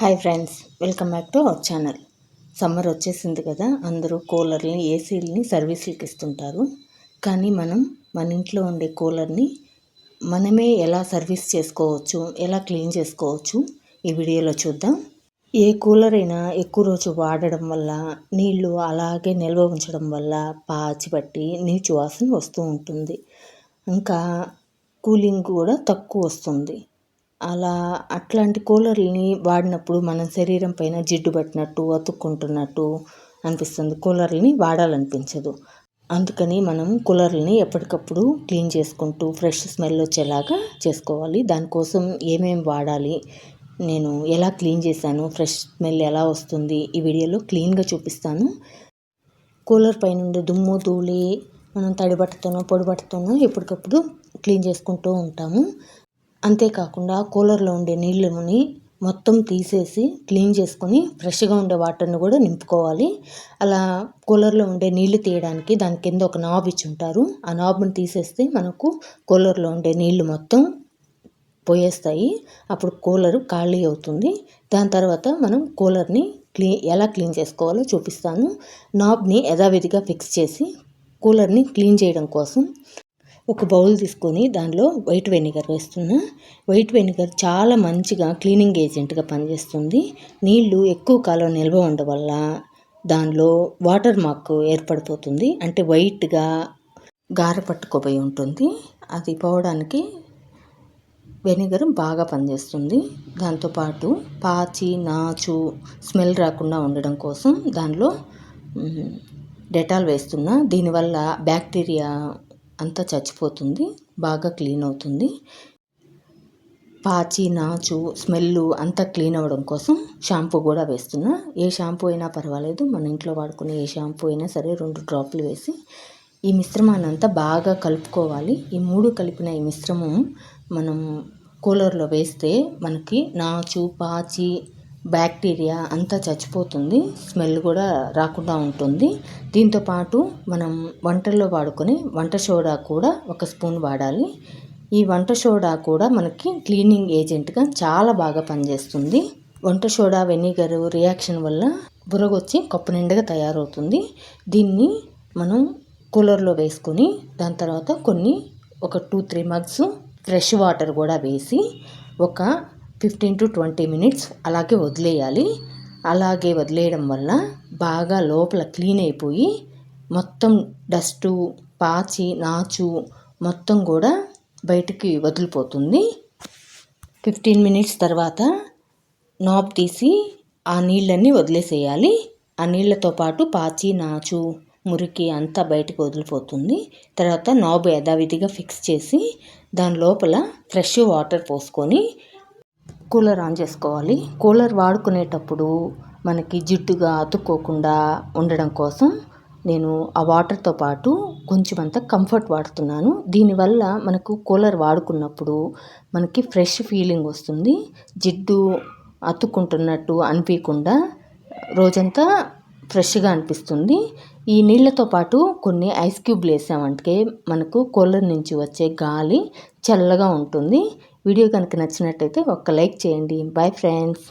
Hi friends welcome back to our channel. Summer వచ్చేసింది కదా అందరూ కూలర్ని ఏసీలని సర్వీసులకి ఇస్తుంటారు. కానీ మనం మన ఇంట్లో ఉండే కూలర్ని మనమే ఎలా సర్వీస్ చేసుకోవచ్చు ఎలా క్లీన్ చేసుకోవచ్చు ఈ వీడియోలో చూద్దాం. ఏ కూలర్ అయినా ఎక్కువ రోజు వాడడం వల్ల నీళ్ళు అలాగే నిల్వ ఉంచడం వల్ల పాచి పట్టి నీచు వాసన వస్తూ ఉంటుంది. ఇంకా కూలింగ్ కూడా తక్కువ వస్తుంది. అలా అట్లాంటి కూలర్లని వాడినప్పుడు మన శరీరం పైన జిడ్డు పట్టినట్టు అతుక్కుంటున్నట్టు అనిపిస్తుంది. కూలర్లని వాడాలనిపించదు. అందుకని మనం కూలర్లని ఎప్పటికప్పుడు క్లీన్ చేసుకుంటూ ఫ్రెష్ స్మెల్ వచ్చేలాగా చేసుకోవాలి. దానికోసం ఏమేమి వాడాలి నేను ఎలా క్లీన్ చేశాను ఫ్రెష్ స్మెల్ ఎలా వస్తుంది ఈ వీడియోలో క్లీన్గా చూపిస్తాను. కూలర్ పైన ఉండే దుమ్ము ధూళి మనం తడి బట్టతోనో ఎప్పటికప్పుడు క్లీన్ చేసుకుంటూ ఉంటాము. అంతేకాకుండా కూలర్లో ఉండే నీళ్ళని మొత్తం తీసేసి క్లీన్ చేసుకొని ఫ్రెష్గా ఉండే వాటర్ని కూడా నింపుకోవాలి. అలా కూలర్లో ఉండే నీళ్ళు తీయడానికి దాని కింద ఒక నాబ్ ఇచ్చి ఉంటారు. ఆ నాబ్ని తీసేస్తే మనకు కూలర్లో ఉండే నీళ్ళు మొత్తం పోయేస్తాయి. అప్పుడు కూలర్ ఖాళీ అవుతుంది. దాని తర్వాత మనం కూలర్ని క్లీ ఎలా క్లీన్ చేసుకోవాలో చూపిస్తాను. నాబ్ని యథావిధిగా ఫిక్స్ చేసి కూలర్ని క్లీన్ చేయడం కోసం ఒక బౌల్ తీసుకొని దానిలో వైట్ వెనిగర్ వేస్తున్నా. వైట్ వెనిగర్ చాలా మంచిగా క్లీనింగ్ ఏజెంట్గా పనిచేస్తుంది. నీళ్ళు ఎక్కువ కాలం నిల్వ ఉండడం వల్ల దానిలో వాటర్ మార్క్ ఏర్పడిపోతుంది. అంటే వైట్గా గార పట్టుకోబోయి ఉంటుంది. అది పోవడానికి వెనిగర్ బాగా పనిచేస్తుంది. దాంతోపాటు పాచి నాచు స్మెల్ రాకుండా ఉండడం కోసం దానిలో డెటాల్ వేస్తున్నా. దీనివల్ల బ్యాక్టీరియా అంతా చచ్చిపోతుంది బాగా క్లీన్ అవుతుంది. పాచి నాచు స్మెల్ అంతా క్లీన్ అవ్వడం కోసం షాంపూ కూడా వేస్తున్నా. ఏ షాంపూ అయినా పర్వాలేదు మన ఇంట్లో వాడుకునే ఏ షాంపూ అయినా సరే రెండు డ్రాప్లు వేసి ఈ మిశ్రమాన్ని అంతా బాగా కలుపుకోవాలి. ఈ మూడు కలిపిన ఈ మిశ్రమం మనం కూలర్లో వేస్తే మనకి నాచు పాచి బ్యాక్టీరియా అంతా చచ్చిపోతుంది స్మెల్ కూడా రాకుండా ఉంటుంది. దీంతోపాటు మనం వంటల్లో వాడుకునే వంట సోడా కూడా ఒక స్పూన్ వాడాలి. ఈ వంట సోడా కూడా మనకి క్లీనింగ్ ఏజెంట్గా చాలా బాగా పనిచేస్తుంది. వంట సోడా వెనిగర్ రియాక్షన్ వల్ల బురగొచ్చి కప్పు నిండుగా తయారవుతుంది. దీన్ని మనం కూలర్లో వేసుకొని దాని తర్వాత కొన్ని ఒక two three mugs fresh water కూడా వేసి ఒక ఫిఫ్టీన్ టు ట్వంటీ మినిట్స్ అలాగే వదిలేయాలి. అలాగే వదిలేయడం వల్ల బాగా లోపల క్లీన్ అయిపోయి మొత్తం డస్టు పాచి నాచు మొత్తం కూడా బయటికి వదిలిపోతుంది. ఫిఫ్టీన్ మినిట్స్ తర్వాత నాబ్ తీసి ఆ నీళ్ళన్నీ వదిలేసేయాలి. ఆ నీళ్ళతో పాటు పాచి నాచు మురికి అంతా బయటకు వదిలిపోతుంది. తర్వాత నాబ్ యథావిధిగా ఫిక్స్ చేసి దాని లోపల ఫ్రెష్ వాటర్ పోసుకొని కూలర్ ఆన్ చేసుకోవాలి. కూలర్ వాడుకునేటప్పుడు మనకి జిడ్డుగా అతుక్కోకుండా ఉండడం కోసం నేను ఆ వాటర్తో పాటు కొంచెం అంత కంఫర్ట్ వాడుతున్నాను. దీనివల్ల మనకు కూలర్ వాడుకున్నప్పుడు మనకి ఫ్రెష్ ఫీలింగ్ వస్తుంది. జిడ్డు అతుక్కుంటున్నట్టు అనిపించకుండా రోజంతా ఫ్రెష్గా అనిపిస్తుంది. ఈ నీళ్ళతో పాటు కొన్ని ఐస్ క్యూబ్లు వేసామంటే మనకు కూలర్ నుంచి వచ్చే గాలి చల్లగా ఉంటుంది. వీడియో కనుక నచ్చినట్టయితే ఒక్క లైక్ చేయండి. Bye friends